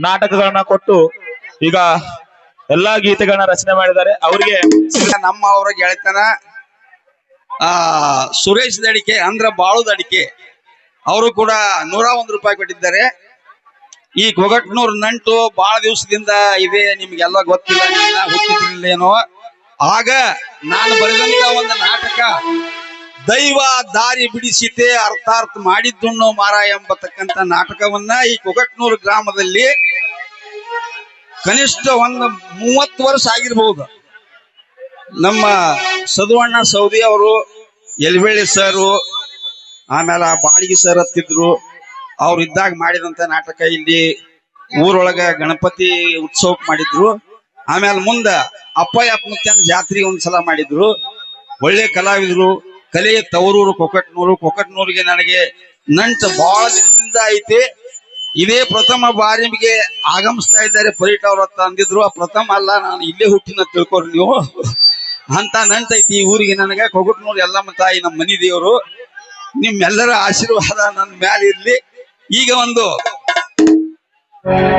ನಾಟಕಗಳನ್ನ ಕೊಟ್ಟು ಈಗ ಎಲ್ಲಾ ಗೀತೆಗಳನ್ನ ರಚನೆ ಮಾಡಿದ್ದಾರೆ. ಅವರಿಗೆ ನಮ್ಮ ಅವರ ಗೆಳೆತನ, ಆ, ಸುರೇಶ್ ದಡಿಕೆ, ಅಂದ್ರ ಬಾಳು ದಡಿಕೆ, ಅವರು ಕೂಡ ನೂರ ಒಂದು ರೂಪಾಯಿ ಕೊಟ್ಟಿದ್ದಾರೆ. ಈ ಕೊಗಟ್ನೂರ್ ನಂಟು ಬಹಳ ದಿವಸದಿಂದ ಇದೆ, ನಿಮ್ಗೆಲ್ಲ ಗೊತ್ತಿಲ್ಲ ಹುಟ್ಟಿದ್ರಿಲ್ಲೇನೋ ಆಗ ನಾನು ಬರೆದಂತ ಒಂದು ನಾಟಕ ದೈವ ದಾರಿ ಬಿಡಿಸಿತೆ ಅರ್ಥಾರ್ಥ ಮಾಡಿದ್ದುಣ್ಣು ಮಾರ ಎಂಬತಕ್ಕಂತ ನಾಟಕವನ್ನ ಈ ಕೊಗಟ್ನೂರು ಗ್ರಾಮದಲ್ಲಿ ಕನಿಷ್ಠ ಒಂದು ಮೂವತ್ತು ವರ್ಷ ಆಗಿರ್ಬಹುದು ನಮ್ಮ ಸದುವಣ್ಣ ಸೌದಿ ಅವರು ಎಲ್ಬೆಳ್ಳಿ ಸರು ಆಮೇಲೆ ಬಾಳಿಗೆ ಸರ್ ಹತ್ತಿದ್ರು. ಅವ್ರು ಇದ್ದಾಗ ಮಾಡಿದಂತ ನಾಟಕ ಇಲ್ಲಿ ಊರೊಳಗ ಗಣಪತಿ ಉತ್ಸವ ಮಾಡಿದ್ರು. ಆಮೇಲೆ ಮುಂದ ಅಪ್ಪಯ್ಯ ಮುತ್ಯನ್ ಜಾತ್ರೆ ಒಂದ್ಸಲ ಮಾಡಿದ್ರು. ಒಳ್ಳೆ ಕಲಾವಿದರು. ಕಲೆ ತವರೂರು ಕೊಕಟ್ನೂರು, ಕೊಕಟ್ನೂರಿಗೆ ನನಗೆ ನಂಟ ಬಹಳ ದಿನದಿಂದ ಐತಿ. ಇದೇ ಪ್ರಥಮ ಬಾರಿಗೆ ಆಗಮಿಸ್ತಾ ಇದ್ದಾರೆ ಪರೀಟ್ ಅವ್ರ ಹತ್ರ ಅಂದಿದ್ರು. ಆ ಪ್ರಥಮ ಅಲ್ಲ, ನಾನು ಇಲ್ಲೇ ಹುಟ್ಟಿನ ತಿಳ್ಕೊರಿ ನೀವು. ಅಂತ ನಂಟೈತಿ ಈ ಊರಿಗೆ ನನಗೆ. ಕೊಗಟ್ನೂರು ಎಲ್ಲಮ್ಮ ತಾಯಿ ನಮ್ಮ ಮನಿ ದೇವರು. ನಿಮ್ಮೆಲ್ಲರ ಆಶೀರ್ವಾದ ನನ್ನ ಮ್ಯಾಲ ಇರ್ಲಿ. ಈಗ ಒಂದು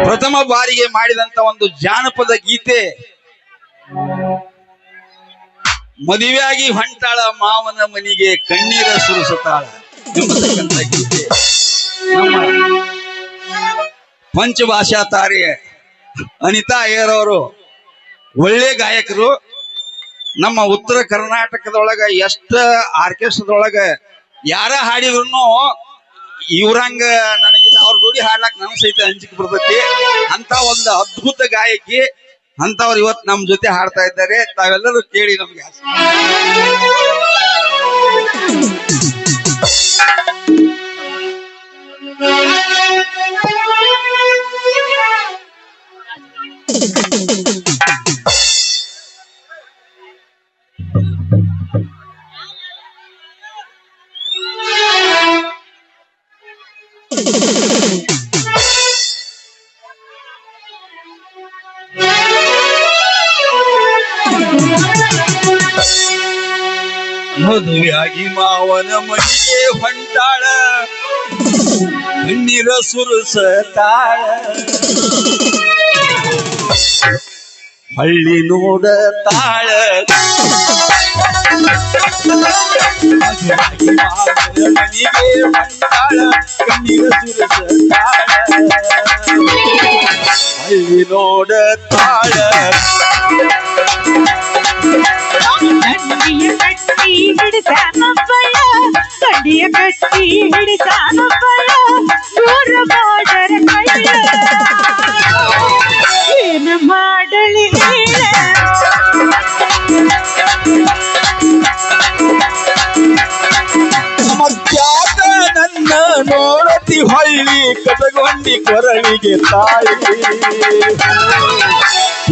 ಪ್ರಥಮ ಬಾರಿಗೆ ಮಾಡಿದಂತ ಒಂದು ಜಾನಪದ ಗೀತೆ. ಮದುವೆಯಾಗಿ ಹೊಂಟಾಳ ಮಾವನ ಮನಿಗೆ ಕಣ್ಣೀರ ಸುರಿಸುತ್ತಾಳ. ಗೀತೆ. ನಮ್ಮ ಪಂಚಭಾಷಾ ತಾರೆ ಅನಿತಾ ಅಯ್ಯರವರು ಒಳ್ಳೆ ಗಾಯಕರು. ನಮ್ಮ ಉತ್ತರ ಕರ್ನಾಟಕದೊಳಗ ಎಷ್ಟ ಆರ್ಕೆಸ್ಟ್ರದೊಳಗ ಯಾರ ಹಾಡಿದ್ರು ಇವ್ರಂಗ ನನಗೆ ಅವ್ರ ಜೋಡಿ ಹಾಡ್ಲಾಕ್ ನನ್ ಸಹಿತ ಹಂಚಿಕೆ ಬರ್ತೈತಿ. ಅಂತ ಒಂದು ಅದ್ಭುತ ಗಾಯಕಿ ಅಂತವ್ರು ಇವತ್ ನಮ್ ಜೊತೆ ಹಾಡ್ತಾ ಇದ್ದಾರೆ ತಾವೆಲ್ಲರೂ ಕೇಳಿ ನಮ್ಗೆ ಆಸೆ. ಮದುವೆಯಾಗಿ ಮಾವನ ಮನೆಗೆ ಹೊಂಟಾಳ ಕಣ್ಣೀರ ಸುರಸತಾಳ ಹಳ್ಳಿ ನೋಡ ತಾಳ ಮದುವೆಯಾಗಿ ಮಾವನ ಮನೆಗೆ ಹೊಂಟಾಳ ಕಣ್ಣೀರ ಸುರಸತಾಳ ಹಳ್ಳಿ ನೋಡ ತಾಳ ಕಟ್ಟಿ ಹಿಡಿತಾನಪ್ಪಯ್ಯ ಕಡ್ಡಿಯ ಕಟ್ಟಿ ಹಿಡಿತಾನಪ್ಪಯ್ಯ ದೂರ ಬಾಡರ ಕೈಯ ಏನು ಮಾಡಲಿ ಹೇಳ ಮತ್ಯಾಕ ನನ್ನ ನೋಡತಿ ಹೊಳ್ಳಿ ಕಟಗೊಂಡಿ ಕೊರಳಿಗೆ ತಾಯಿ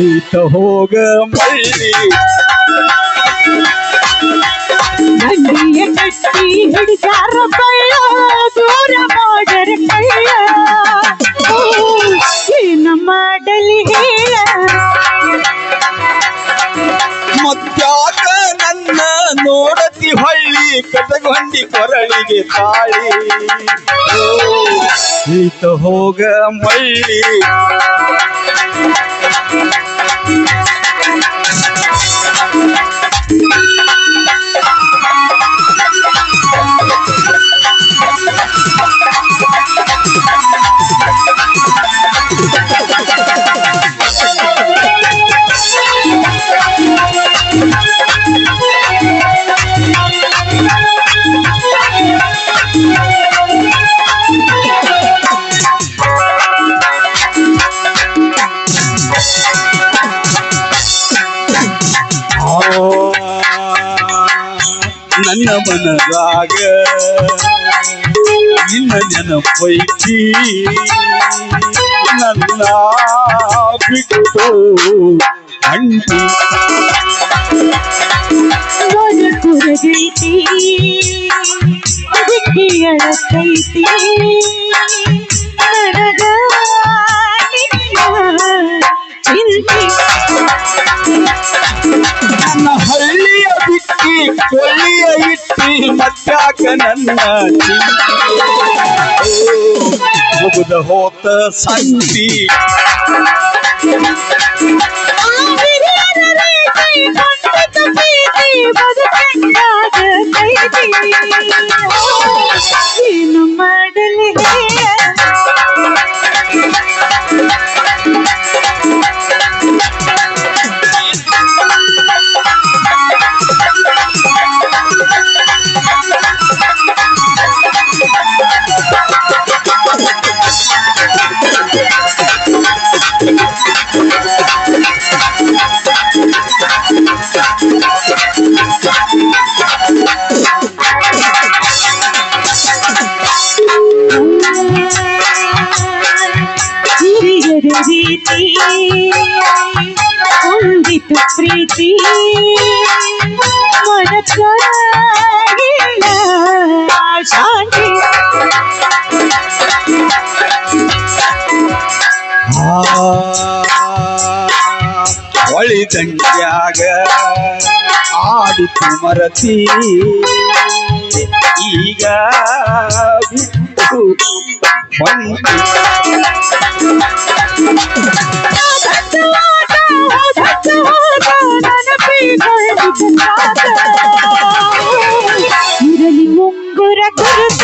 ಈತ ಹೋಗ ಮಳ್ಳಿ ಕಟ್ಟಿ ಹಿಡಿತಾರಪ್ಪಯ್ಯ ದೂರ ಬಾಡರ ಕೈಯ ಏನು ಮಾಡಲಿ ಹೇಳ ಮತ್ಯಾಕ ನನ್ನ ನೋಡತಿ ಹೊಳ್ಳಿ ಕಟಗೊಂಡಿ ಕೊರಳಿಗೆ ತಾಳಿ. ಈತ ಹೋಗ ಮಳ್ಳಿ. ನನ್ನ ಮನದಾಗ ನಿನ್ನ ನೆನಪೈತಿ ನನ್ನ ಬಿಟ್ಟು ಅಂಟಿ ಕುರಗೈತಿ ಅದಕ್ಕೆ ಅಳಕೈತಿ ಮತ್ತಾಕ ನನ್ನ ಮುಗಿದ ಹೋತ ಸಂತಿ. ಹಿರಿಯರ ರೀತಿ ಹೊಂದಿತು ಪ್ರೀತಿ ಮನಕ ಇಲ್ಲ ಶಾಂತಿ ಹೊಳಿ ದಂಡ್ಯಾಗ ಆಡಿತು ಮರತಿ ಈಗ మనకు మురళి ముంగుర కురత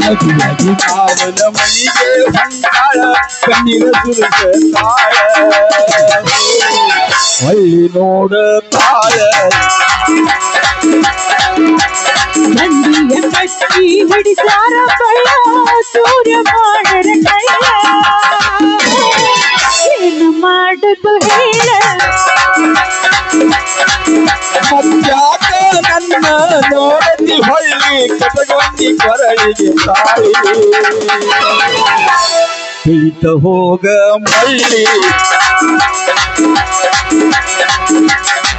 నది నది కావల మణిగే సంతాళ కన్నిల సురస తాళ వల్లి నోడ తాళ ತಾಳ ಮಂದಿಯ ಕಟ್ಟಿ ಹಿಡಿಸಾರ ಬಳ್ಳ ಸೂರ್ಯ ಮಾಡರ ಕೈಯ ಏನು ಮಾಡದು ಹೇಳ. ಮತ್ಯಾಕ ನನ್ನ ನೋಡದಿ ಹೊಳ್ಳಿ ಕಟಗೊಂಡಿ ಕೊರಳಿಗೆ ತಾಳಿ ಹಿಡಿತ ಹೋಗ ಮಳ್ಳಿ.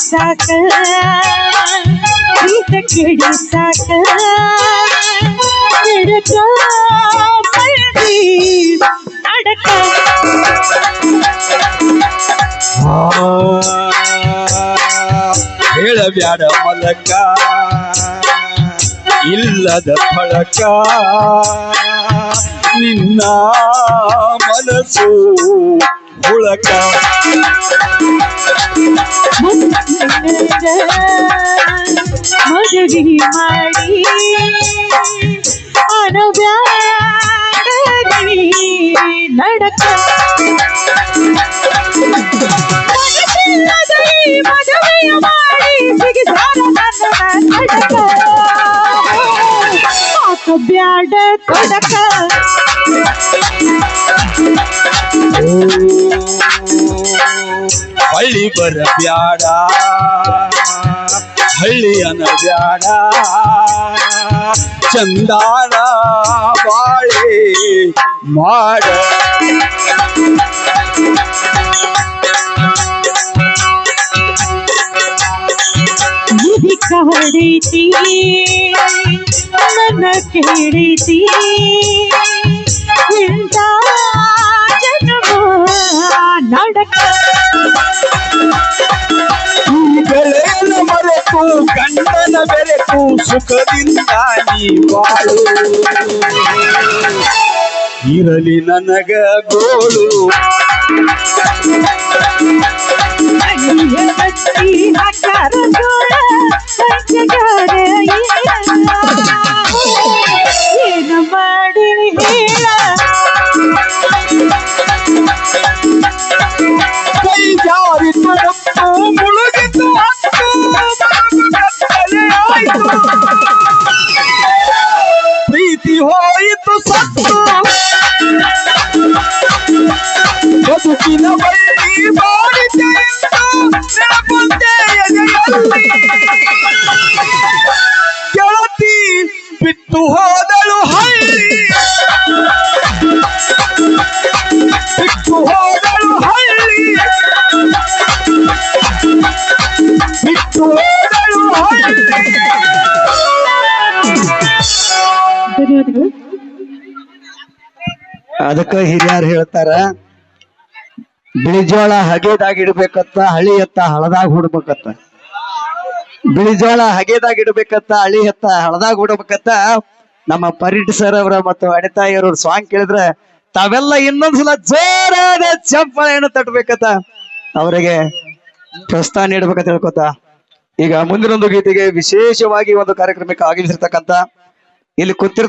ಸಾಕ ಪ್ರೀತ ಕೆಡಿ ಸಾಕ ಎಡಕ ಬಳ್ಳಿ ಅಡಕ ಹೇಳಬ್ಯಾಡ ಮಲಕ ಇಲ್ಲದ ಫಳಕ ನಿನ್ನ ಮನಸ್ಸು ಹುಳಕ ಮದುವೆ ಮಾಡಿ ಅನಬ್ಯಾಡಗಿ ನಡಕ ಮನಸ್ಸಿಲ್ಲದ ಈ ಮದುವೆಯ ಮಾಡಿ ಸಿಗಿಸಾರ ನನ್ನ ನಡಕ ಹಾಕ ಬ್ಯಾಡ ತೊಡಕ ಹಳ್ಳಿ ಬರ ಬ್ಯಾಡ ಹಳ್ಳಿ ಅನ ಬ್ಯಾಡ. ಚಂದಾನ ಬಾಳೆ ಮಾಡ. ಕಾಡೀತಿ ನನ್ನ ಕೇಳಿತಿ. ಇಂಥ ಸುಖದಿಂದ ನೀ ಬಾಳು ಇರಲಿ ನನಗ ಗೋಳು ಮನೆಯ ಬಿಟ್ಟು ಹೋದಳು ಹಳ್ಳಿ ಬಿಟ್ಟು ಹೋದ ಅದಕ್ಕ ಹಿರಿಯರು ಹೇಳ್ತಾರ, ಬಿಳಿಜೋಳ ಹಗೆದಾಗ ಇಡ್ಬೇಕತ್ತ, ಹಳಿ ಎತ್ತ ಹಳದಾಗ ಹುಡ್ಬೇಕತ್ತ. ಬಿಳಿಜೋಳ ಹಗೆದಾಗ ಇಡ್ಬೇಕತ್ತ, ಹಳಿ ಎತ್ತ ಹಳದಾಗ ಹುಡ್ಬೇಕತ್ತ. ನಮ್ಮ ಪರಿಟ್ ಸರ್ ಅವರ ಮತ್ತು ಅಡಿತಾಯಿಯವ್ರ ಸಾಂಗ್ ಕೇಳಿದ್ರೆ, ತಾವೆಲ್ಲ ಇನ್ನೊಂದ್ಸಲ ಜೋರಾದ ಚಪ್ಪಾಳೆಯನ್ನು ತಟ್ಬೇಕತ್ತ. ಅವರಿಗೆ ಪ್ರೋತ್ಸಾಹ ನೀಡ್ಬೇಕಂತ ಹೇಳ್ಕೊತ. ಈಗ ಮುಂದಿನೊಂದು ಗೀತೆಗೆ ವಿಶೇಷವಾಗಿ ಒಂದು ಕಾರ್ಯಕ್ರಮಕ್ಕೆ ಆಗಮಿಸಿರ್ತಕ್ಕಂತ ಇಲ್ಲಿ ಕೂತಿರ್